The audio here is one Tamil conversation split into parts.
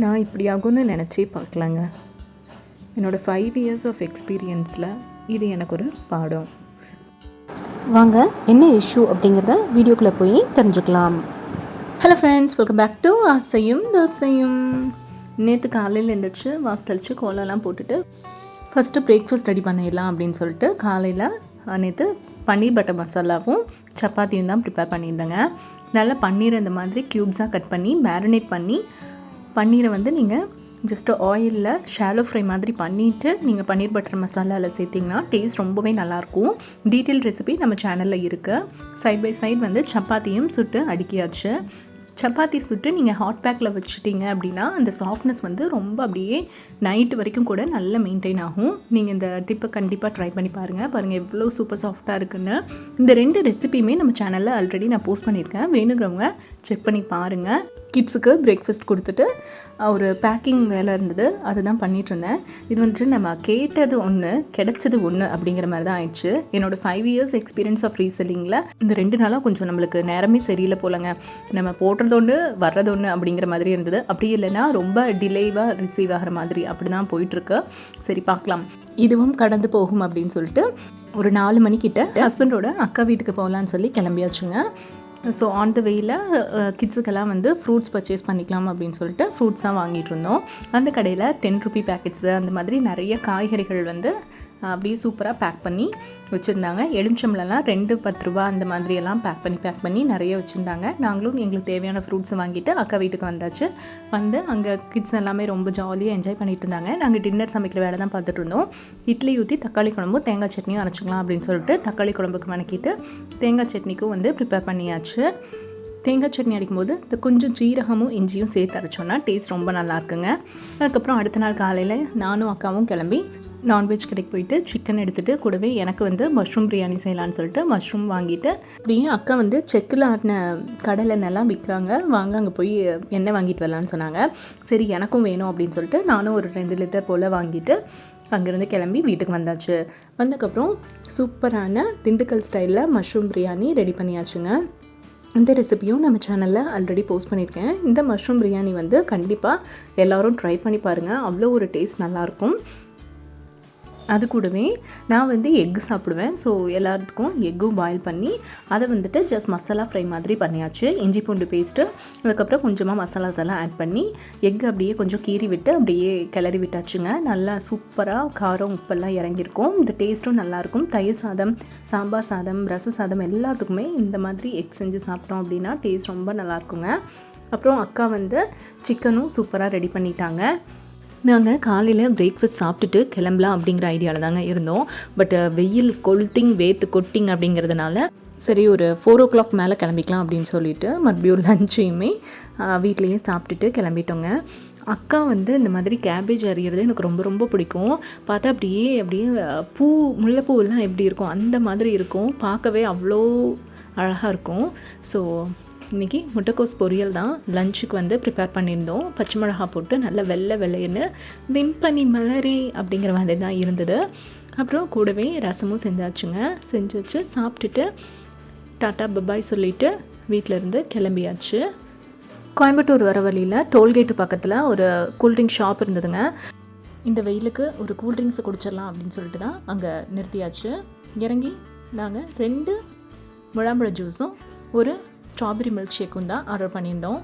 நான் இப்படி ஆகும்னு நினச்சே பார்க்கலாங்க. என்னோடய ஃபைவ் இயர்ஸ் ஆஃப் எக்ஸ்பீரியன்ஸில் இது எனக்கு ஒரு பாடம். வாங்க என்ன இஷ்யூ அப்படிங்கிறத வீடியோக்குள்ளே போய் தெரிஞ்சுக்கலாம். Hello friends welcome back to ஆசையும் தோசையும். நேற்று காலையில் எழுந்திரிச்சு வாசத்தளிச்சு கோலம்லாம் போட்டுட்டு ஃபஸ்ட்டு பிரேக்ஃபாஸ்ட் ரெடி பண்ணிடலாம் அப்படின்னு சொல்லிட்டு காலையில் நேற்று பன்னீர் பட்டர் மசாலாவும் சப்பாத்தியும் தான் ப்ரிப்பேர் பண்ணியிருந்தேங்க. நல்லா பன்னீர் இந்த மாதிரி க்யூப்ஸாக கட் பண்ணி மேரினேட் பண்ணி பன்னீரை வந்து நீங்கள் ஜஸ்ட்டு ஆயிலில் ஷாலோ ஃப்ரை மாதிரி பண்ணிவிட்டு நீங்கள் பன்னீர் பட்டர் மசாலாவில் சேர்த்திங்கன்னா டேஸ்ட் ரொம்பவே நல்லாயிருக்கும். டீட்டெயில் ரெசிபி நம்ம சேனலில் இருக்குது சைட் பை சைட் வந்து சப்பாத்தியும் சுட்டு அடுக்கியாச்சு. சப்பாத்தி சுட்டு நீங்கள் ஹாட் பேக்கில் வச்சுட்டிங்க அப்படின்னா அந்த சாஃப்ட்னஸ் வந்து ரொம்ப அப்படியே நைட்டு வரைக்கும் கூட நல்ல மெயின்டைன் ஆகும். நீங்கள் இந்த டிப்பை கண்டிப்பாக ட்ரை பண்ணி பாருங்கள் பாருங்கள் எவ்வளோ சூப்பர் சாஃப்டாக இருக்குன்னு. இந்த ரெண்டு ரெசிபியுமே நம்ம சேனலில் ஆல்ரெடி நான் போஸ்ட் பண்ணியிருக்கேன். வேணுங்கிறவங்க செக் பண்ணி பாருங்கள் கிட்ஸுக்கு பிரேக்ஃபாஸ்ட் கொடுத்துட்டு ஒரு பேக்கிங் வேலை இருந்தது. அதுதான் பண்ணிகிட்டு இருந்தேன். இது வந்துட்டு நம்ம கேட்டது ஒன்று கிடைச்சது ஒன்று அப்படிங்கிற மாதிரி தான் ஆயிடுச்சு. என்னோடய ஃபைவ் இயர்ஸ் எக்ஸ்பீரியன்ஸ் ஆஃப் ரீசெல்லிங்கில் இந்த ரெண்டு நாளாக கொஞ்சம் நம்மளுக்கு நேரமே சரியில்லை போலங்க. நம்ம போடுறது ஒன்று வர்றது ஒன்று அப்படிங்கிற மாதிரி இருந்தது. அப்படி இல்லைன்னா ரொம்ப டிலேவாக ரிசீவ் ஆகிற மாதிரி அப்படி தான் போயிட்டுருக்கு. சரி பார்க்கலாம். இதுவும் கடந்து போகும் அப்படின்னு சொல்லிட்டு ஒரு நாலு மணிக்கிட்ட ஹஸ்பண்டோட அக்கா வீட்டுக்கு போகலான்னு சொல்லி கிளம்பியாச்சுங்க. ஸோ ஆன் த வேயில் கிட்ஸுக்கெல்லாம் வந்து ஃப்ரூட்ஸ் பர்ச்சேஸ் பண்ணிக்கலாம் அப்படின்னு சொல்லிட்டு ஃப்ரூட்ஸாக வாங்கிட்டு இருந்தோம். அந்த கடையில் டென் ருபி பேக்கெட்ஸு அந்த மாதிரி நிறைய காய்கறிகள் வந்து அப்படியே சூப்பராக பேக் பண்ணி வச்சுருந்தாங்க. எலுமிச்சம்பளம்லாம் ரெண்டு பத்து ரூபா அந்த மாதிரியெல்லாம் பேக் பண்ணி பேக் பண்ணி நிறைய வச்சுருந்தாங்க. நாங்களும் எங்களுக்கு தேவையான ஃப்ரூட்ஸை வாங்கிட்டு அக்கா வீட்டுக்கு வந்தாச்சு. வந்து அங்கே கிட்ஸ் எல்லாமே ரொம்ப ஜாலியாக என்ஜாய் பண்ணிட்டு இருந்தாங்க. நாங்கள் டின்னர் சமைக்கிற வேலை தான் பார்த்துட்டு இருந்தோம். இட்லி ஊற்றி தக்காளி குழம்பும் தேங்காய் சட்னியும் அரைச்சிக்கலாம் அப்படின்னு சொல்லிட்டு தக்காளி குழம்புக்கு வணக்கிட்டு தேங்காய் சட்னிக்கும் வந்து ப்ரிப்பேர் பண்ணியாச்சு. தேங்காய் சட்னி அடிக்கும்போது இந்த கொஞ்சம் ஜீரகமும் இஞ்சியும் சேர்த்து அரைச்சோன்னா டேஸ்ட் ரொம்ப நல்லா இருக்குங்க. அதுக்கப்புறம் அடுத்த நாள் காலையில் நானும் அக்காவும் கிளம்பி நான்வெஜ் கடைக்கு போயிட்டு சிக்கன் எடுத்துகிட்டு கூடவே எனக்கு வந்து மஷ்ரூம் பிரியாணி செய்யலான்னு சொல்லிட்டு மஷ்ரூம் வாங்கிட்டு அப்படியே அக்கா வந்து செக்கில் ஆட்டின கடலெண்ணெல்லாம் விற்கிறாங்க. வாங்க அங்கே போய் எண்ணெய் வாங்கிட்டு வரலான்னு சொன்னாங்க. சரி எனக்கும் வேணும் அப்படின்னு சொல்லிட்டு நானும் ஒரு ரெண்டு லிட்டர் போல் வாங்கிட்டு அங்கேருந்து கிளம்பி வீட்டுக்கு வந்தாச்சு. வந்ததுக்கப்புறம் சூப்பரான திண்டுக்கல் ஸ்டைலில் மஷ்ரூம் பிரியாணி ரெடி பண்ணியாச்சுங்க. இந்த ரெசிபியும் நம்ம சேனலில் ஆல்ரெடி போஸ்ட் பண்ணியிருக்கேன். இந்த மஷ்ரூம் பிரியாணி வந்து கண்டிப்பாக எல்லோரும் ட்ரை பண்ணி பாருங்கள் அவ்வளோ ஒரு டேஸ்ட் நல்லாயிருக்கும் அது கூடவே நான் வந்து எக்கு சாப்பிடுவேன். ஸோ எல்லாத்துக்கும் எக்கும் பாயில் பண்ணி அதை வந்துட்டு ஜஸ்ட் மசாலா ஃப்ரை மாதிரி பண்ணியாச்சு. இஞ்சி பூண்டு பேஸ்ட்டு அதுக்கப்புறம் கொஞ்சமாக மசாலாஸ் எல்லாம் ஆட் பண்ணி எக் அப்படியே கொஞ்சம் கீறி விட்டு அப்படியே கிளறி விட்டாச்சுங்க. நல்லா சூப்பராக காரம் உப்பெல்லாம் இறங்கியிருக்கும். இந்த டேஸ்ட்டும் நல்லாயிருக்கும் தயிர் சாதம் சாம்பார் சாதம் ரச சாதம் எல்லாத்துக்குமே இந்த மாதிரி எக் செஞ்சு சாப்பிட்டோம் அப்படின்னா டேஸ்ட் ரொம்ப நல்லாயிருக்குங்க அப்புறம் அக்கா வந்து சிக்கனும் சூப்பராக ரெடி பண்ணிட்டாங்க. நாங்கள் காலையில் பிரேக்ஃபாஸ்ட் சாப்பிட்டுட்டு கிளம்பலாம் அப்படிங்கிற ஐடியாவில் தாங்க இருந்தோம். பட் வெயில் கொளுத்திங் வேத்து கொட்டிங் அப்படிங்கிறதுனால சரி ஒரு ஃபோர் ஓ கிளாக் மேலே கிளம்பிக்கலாம் அப்படின்னு சொல்லிட்டு மறுபடியும் லஞ்சையுமே வீட்லேயே சாப்பிட்டுட்டு கிளம்பிட்டோங்க. அக்கா வந்து இந்த மாதிரி கேபேஜ் அறிகிறது எனக்கு ரொம்ப ரொம்ப பிடிக்கும். பார்த்தா அப்படியே அப்படியே பூ முல்லைப்பூவெல்லாம் எப்படி இருக்கும்? அந்த மாதிரி இருக்கும். பார்க்கவே அவ்வளோ அழகாக இருக்கும். ஸோ இன்றைக்கி முட்டைக்கோஸ் பொரியல் தான். லஞ்சுக்கு வந்து ப்ரிப்பேர் பண்ணியிருந்தோம். பச்சை மிளகா போட்டு நல்ல வெள்ளை வெள்ளைன்னு விண்பனி மலரி அப்படிங்கிற மாதிரி தான் இருந்தது. அப்புறம் கூடவே ரசமும் செஞ்சாச்சுங்க. செஞ்சு வச்சு சாப்பிட்டுட்டு டாட்டா பபாய் சொல்லிவிட்டு வீட்டிலேருந்து கிளம்பியாச்சு. கோயம்புத்தூர் வர வழியில் டோல்கேட்டு பக்கத்தில் ஒரு கூல்ட்ரிங்க் ஷாப் இருந்ததுங்க. இந்த வெயிலுக்கு ஒரு கூல்ட்ரிங்க்ஸை குடிச்சிடலாம் அப்படின்னு சொல்லிட்டு தான் அங்கே நிறுத்தியாச்சு. இறங்கி நாங்கள் ரெண்டு முழாம்பழ ஜூஸும் ஒரு ஸ்ட்ராபெரி மில்க் ஷேக்கும் தான் ஆர்டர் பண்ணியிருந்தோம்.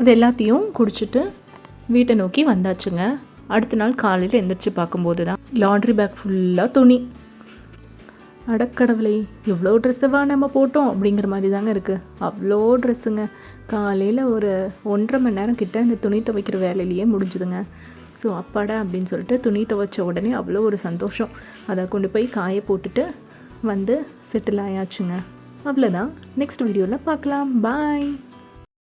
அது எல்லாத்தையும் குடிச்சிட்டு வீட்டை நோக்கி வந்தாச்சுங்க. அடுத்த நாள் காலையில் எந்திரிச்சு பார்க்கும்போது தான் லாண்ட்ரி பேக் ஃபுல்லாக துணி. அடக்கடவுளை எவ்வளோ ட்ரெஸ்ஸவா நம்ம போட்டோம் அப்படிங்கிற மாதிரி தாங்க இருக்குது அவ்வளோ ட்ரெஸ்ஸுங்க காலையில் ஒரு ஒன்றரை மணி நேரம் கிட்ட இந்த துணி துவைக்கிற வேலையிலேயே முடிஞ்சுதுங்க. ஸோ அப்பாடா அப்படின்னு சொல்லிட்டு துணி துவைச்ச உடனே அவ்வளோ ஒரு சந்தோஷம். அதை கொண்டு போய் காய போட்டுட்டு வந்து செட்டில் ஆயாச்சுங்க. அவ்வளோதான் நெக்ஸ்ட் வீடியோவில் பார்க்கலாம். பாய்